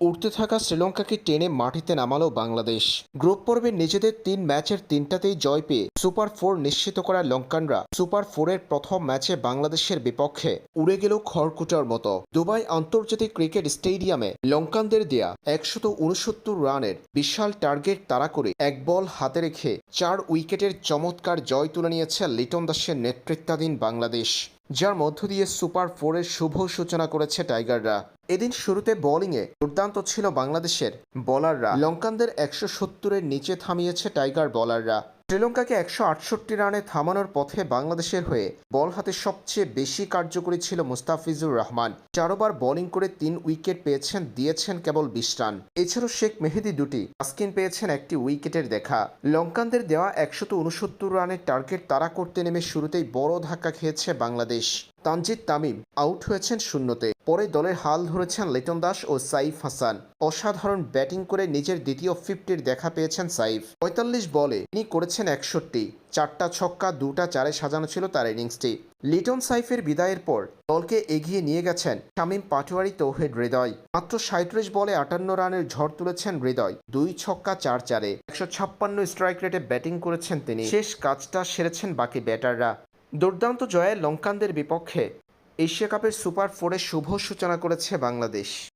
উঠতে থাকা শ্রীলঙ্কাকে টেনে মাটিতে নামালো বাংলাদেশ। গ্রুপ পর্বে নিজেদের তিন ম্যাচের তিনটাতেই জয় পেয়ে সুপার ফোর নিশ্চিত করা লঙ্কানরা সুপার ফোরের প্রথম ম্যাচে বাংলাদেশের বিপক্ষে উড়ে গেল খড়কুটার মতো। দুবাই আন্তর্জাতিক ক্রিকেট স্টেডিয়ামে লঙ্কানদের দেয়া একশত উনসত্তর রানের বিশাল টার্গেট তাড়া করে এক বল হাতে রেখে চার উইকেটের চমৎকার জয় তুলে নিয়েছে লিটন দাসের নেতৃত্বাধীন বাংলাদেশ। যার মধ্য দিয়ে সুপার ফোরের শুভ সূচনা করেছে টাইগাররা। এদিন শুরুতে বোলিংয়ে দুর্দান্ত ছিল বাংলাদেশের বলাররা। লঙ্কানদের একশো সত্তরের নিচে থামিয়েছে টাইগার বোলাররা। শ্রীলঙ্কাকে একশো আটষট্টি রানে থামানোর পথে বাংলাদেশের হয়ে বল হাতে সবচেয়ে বেশি কার্যকরী ছিল মুস্তাফিজুর রহমান। চারোবার বোলিং করে তিন উইকেট পেয়েছেন, দিয়েছেন কেবল বিশ রান। এছাড়াও শেখ মেহেদি দুটি তাসকিন পেয়েছেন একটি উইকেটের দেখা। লঙ্কানদের দেওয়া একশত উনসত্তর রানের টার্গেট তারা করতে নেমে শুরুতেই বড় ধাক্কা খেয়েছে বাংলাদেশ। তানজিদ তামিম আউট হয়েছেন শূন্যতে। পরে দলের হাল ধরেছেন লিটন দাস ও সাইফ হাসান। অসাধারণ ব্যাটিং করে নিজের দ্বিতীয় ফিফটির দেখা পেয়েছেন সাইফ। পঁয়তাল্লিশ বলে তিনি করেছেন একষট্টি। চারটা ছক্কা, দুটা চারে সাজানো ছিল তার ইনিংসটি। লিটন সাইফের বিদায়ের পর দলকে এগিয়ে নিয়ে গেছেন শামীম পাটোয়ারি তৌহিদ হৃদয়। মাত্র সাঁত্রিশ বলে আটান্ন রানের ঝড় তুলেছেন হৃদয়। দুই ছক্কা, চার চারে। একশো ছাপ্পান্ন স্ট্রাইক রেটে ব্যাটিং করেছেন তিনি। শেষ কাজটা সেরেছেন বাকি ব্যাটাররা। দুর্দান্ত জয়ে লঙ্কানদের বিপক্ষে এশিয়া কাপের সুপার ফোরে শুভ সূচনা করেছে বাংলাদেশ।